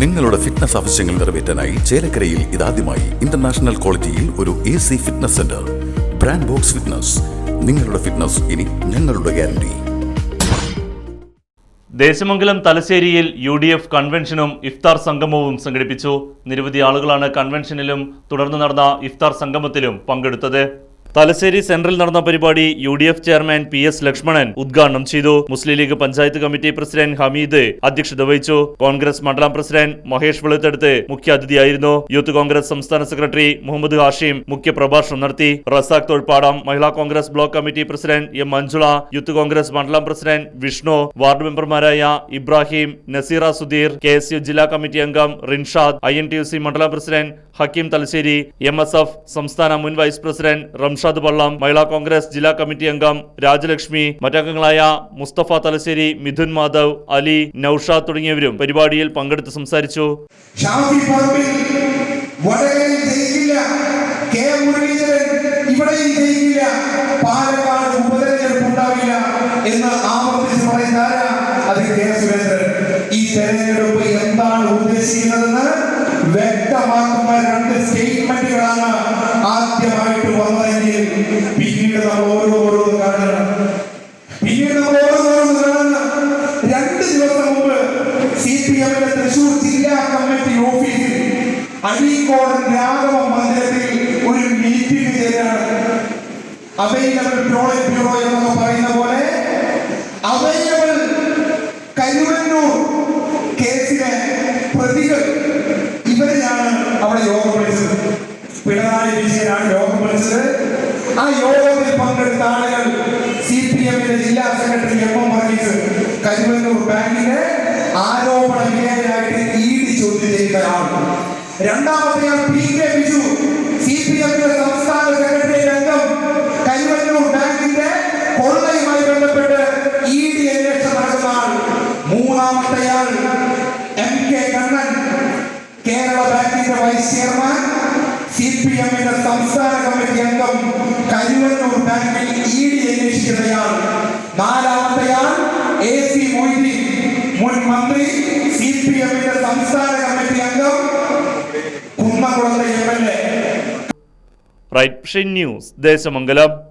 നിങ്ങളുടെ ഫിറ്റ്നസ് ആവശ്യങ്ങൾ നിറവേറ്റാനായി ചേലക്കരയിൽ ഇതാദ്യമായി ഇന്റർനാഷണൽ ക്വാളിറ്റിയിൽ ഒരു A C fitness centre brand box fitness നിങ്ങളുടെ ഫിറ്റ്നസ് ഇനി ഞങ്ങളുടെ ഗ്യാരണ്ടി ദേശമംഗലം തലശ്ശേരിയിൽ യു ഡി എഫ് കൺവെൻഷനും ഇഫ്താർ സംഗമവും സംഘടിപ്പിച്ചു. നിരവധി ആളുകളാണ് കൺവെൻഷനിലും തുടർന്ന് നടന്ന ഇഫ്താർ സംഗമത്തിലും പങ്കെടുത്തത്. തലശ്ശേരി സെൻട്രൽ നടന്ന പരിപാടി U D F chairman P S Lakshmanan ഉദ്ഘാടനം ചെയ്തു. മുസ്ലിം ലീഗ് പഞ്ചായത്ത് കമ്മിറ്റി പ്രസിഡന്റ് ഹമീദ് അധ്യക്ഷത വഹിച്ചു. കോൺഗ്രസ് മണ്ഡലം പ്രസിഡന്റ് മഹേഷ് വെളുത്തെടുത്ത് മുഖ്യാതിഥിയായിരുന്നു യൂത്ത് കോൺഗ്രസ് സംസ്ഥാന സെക്രട്ടറി മുഹമ്മദ് ഹാഷിം മുഖ്യപ്രഭാഷണം നടത്തി. Razak Thozhilpadam Mahila Congress block committee president M Manjula youth Congress മണ്ഡലം പ്രസിഡന്റ് വിഷ്ണു വാർഡ് മെമ്പർമാരായ ഇബ്രാഹിം നസീറ സുധീർ കെ ജില്ലാ കമ്മിറ്റി അംഗം റിൻഷാദ് ഐ മണ്ഡലം president Hakeem Thalassery M S F സംസ്ഥാന മുൻ വൈസ് പ്രസിഡന്റ് റംഷാദ് പള്ളം മഹിളാ കോൺഗ്രസ് ജില്ലാ കമ്മിറ്റി അംഗം രാജലക്ഷ്മി മറ്റംഗങ്ങളായ മുസ്തഫ തലശ്ശേരി മിഥുൻ മാധവ് അലി നൌഷാദ് തുടങ്ങിയവരും പരിപാടിയിൽ പങ്കെടുത്ത് സംസാരിച്ചു. ഷാഫി വ്യക്തമാക്കുന്ന രണ്ട് സ്റ്റേറ്റ്മെന്റുകളാണ് ആദ്യമായിട്ട് വന്നതെങ്കിൽ പിന്നീട് നമ്മൾ ഓരോരോന്ന് കാണണം. പിന്നീട് നമ്മൾ ഓരോന്നോരോന്ന് കാണുന്ന രണ്ട് ദിവസം മുമ്പ് സി പി എമ്മിന്റെ തൃശൂർ ജില്ലാ കമ്മിറ്റി ഓഫീസിൽ അഴീക്കോടൻ രാഘവ മന്ദിരത്തിൽ ഒരു മീറ്റിംഗ് ചേരാണ് അവൈലബിൾ പ്രോളറ്റ് ബ്യൂറോ എന്നൊക്കെ പറയുന്ന പോലെ അവൈലബിൾ കരുവന്നൂർ കേസിലെ പ്രതികൾ ഇവരെയാണ് അവിടെ യോഗം വിളിച്ചത് പിണറായി വിജയനാണ് യോഗം വിളിച്ചത്. ആ യോഗത്തിൽ പങ്കെടുത്ത ആളുകൾ സി പി എമ്മിന്റെ ജില്ലാ secretary M M Varghese Karuvannur ബാങ്കിന്റെ ആരോപണ വിധേയനായിട്ട് ഇ ഡി ചോദ്യം ചെയ്യുന്ന ആൾ രണ്ടാമത്തെയാണ് P K Biju C P എമ്മിന്റെ സംസ്ഥാന സെക്രട്ടറി രംഗം കരുവന്നൂർ ബാങ്കിന്റെ കൊള്ളയുമായി ബന്ധപ്പെട്ട് ഇ ഡി അന്വേഷണം നടക്കുന്ന ആൾ മൂന്നാമത്തെയാൾ എം കെ കണ്ണൻ കേരള ബാങ്കിന്റെ വൈസ് ചെയർമാൻ. സംസ്ഥാന കമ്മിറ്റി അംഗം റൈറ്റ് ന്യൂസ് ദേശമംഗലം.